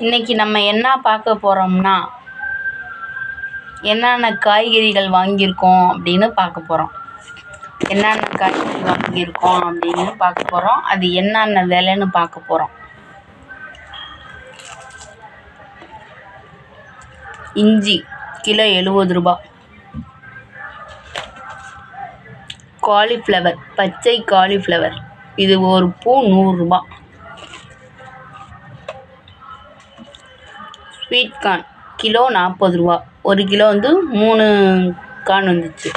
இன்றைக்கி நம்ம என்ன பார்க்க போகிறோம்னா என்னென்ன காய்கறிகள் வாங்கியிருக்கோம் அப்படின்னு பார்க்க போகிறோம் என்னென்ன காய்கறி வாங்கியிருக்கோம் அப்படின்னு பார்க்க போகிறோம் அது என்னென்ன விலைன்னு பார்க்க போகிறோம் இஞ்சி கிலோ எழுபது ரூபா. காலிஃப்ளவர் பச்சை காலிஃப்ளவர் இது ஒரு பூ நூறுரூபா ஸ்வீட் கார்ன் கிலோ நாற்பது ரூபா. ஒரு கிலோ வந்து மூணு கார்ன் வந்துச்சு.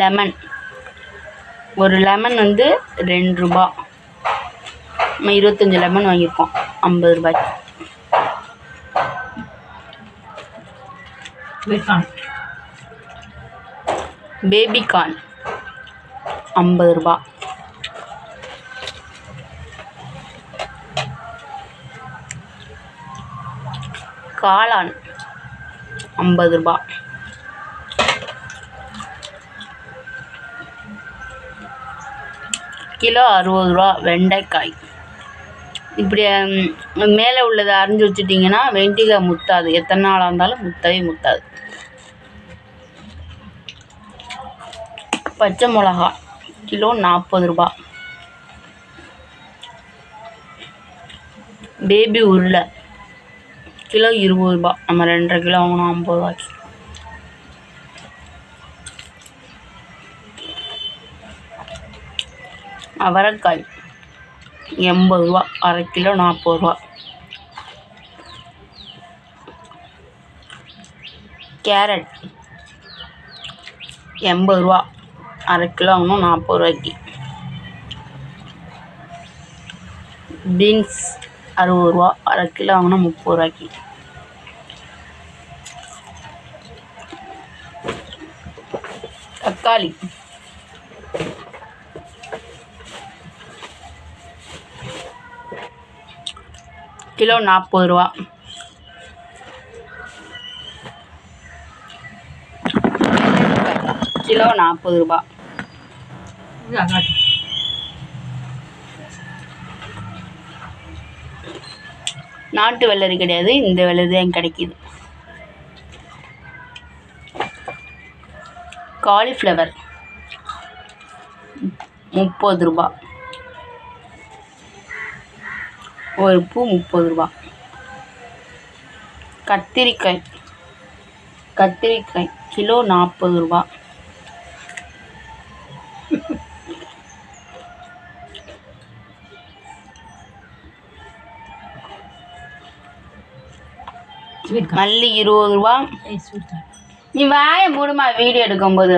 லெமன் ஒரு லெமன் வந்து ரெண்டு ரூபா. நம்ம இருபத்தஞ்சி லெமன் வாங்கியிருக்கோம். ஐம்பது ரூபாய்க்கு பேபி கார்ன் ஐம்பது ரூபா. காளான். ஐம்பது ரூபா. கிலோ அறுபது ரூபா வெண்டைக்காய். இப்படி மேலே உள்ளதை அரிஞ்சு வச்சுட்டிங்கன்னா வெண்டிக்காய் முத்தாது. எத்தனை நாளாக இருந்தாலும் முத்தவே முத்தாது. பச்சை மிளகா கிலோ நாற்பது ரூபா. பேபி உருளை. கிலோ இருபது ரூபா. நம்ம ரெண்டரை கிலோ வாங்கினோம் ஐம்பது ரூபாய்க்கு அவரைக்காய் எண்பது ரூபா. அரை கிலோ நாற்பது ரூபா. கேரட் எண்பது ரூபா. அரை கிலோ வாங்கணும் நாற்பது ரூபாய்க்கு. பீன்ஸ் அறுபது ரூபா அரை கிலோ வாங்கினா முப்பது ரூபாய்க்கு தக்காளி. கிலோ நாற்பது ரூபா கிலோ நாற்பது ரூபா நாட்டு வெள்ளரி கிடையாது இந்த வெள்ளரி தான் கிடைக்கிது. காலிஃப்ளவர் முப்பது ரூபா. ஒரு பூ முப்பது ரூபா. கத்திரிக்காய். கத்திரிக்காய் கிலோ நாற்பது ரூபா. மல்லி இருபது ரூபா. நீ வாய மூடுமா வீடியோ எடுக்கும்போது.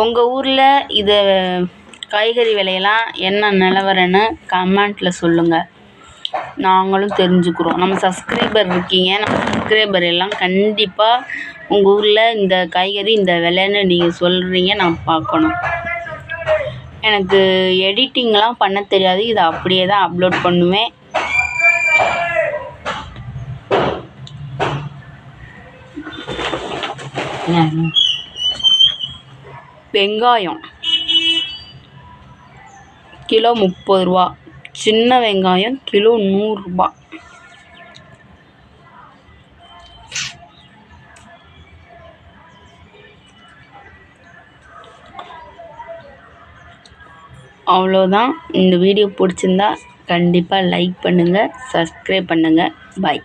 உங்கள் ஊரில் இது காய்கறி விலையெல்லாம் என்ன நிலவரன்னு கமெண்ட்டில் சொல்லுங்கள் நாங்களும் தெரிஞ்சுக்கிறோம். நம்ம சப்ஸ்கிரைபர் இருக்கீங்க. நம்ம சப்ஸ்கிரைபர் எல்லாம் கண்டிப்பாக உங்கள் ஊரில் இந்த காய்கறி இந்த விலைன்னு நீங்கள் சொல்கிறீங்க நான் பார்க்கணும். எனக்கு எடிட்டிங்லாம் பண்ண தெரியாது. இதை அப்படியே தான் அப்லோட் பண்ணுவேன். வெங்காயம். கிலோ முப்பது ரூபா. சின்ன வெங்காயம் கிலோ நூறுரூபா அவ்வளோதான். இந்த வீடியோ பிடிச்சிருந்தா கண்டிப்பாக லைக் பண்ணுங்கள் சப்ஸ்கிரைப் பண்ணுங்கள் பாய்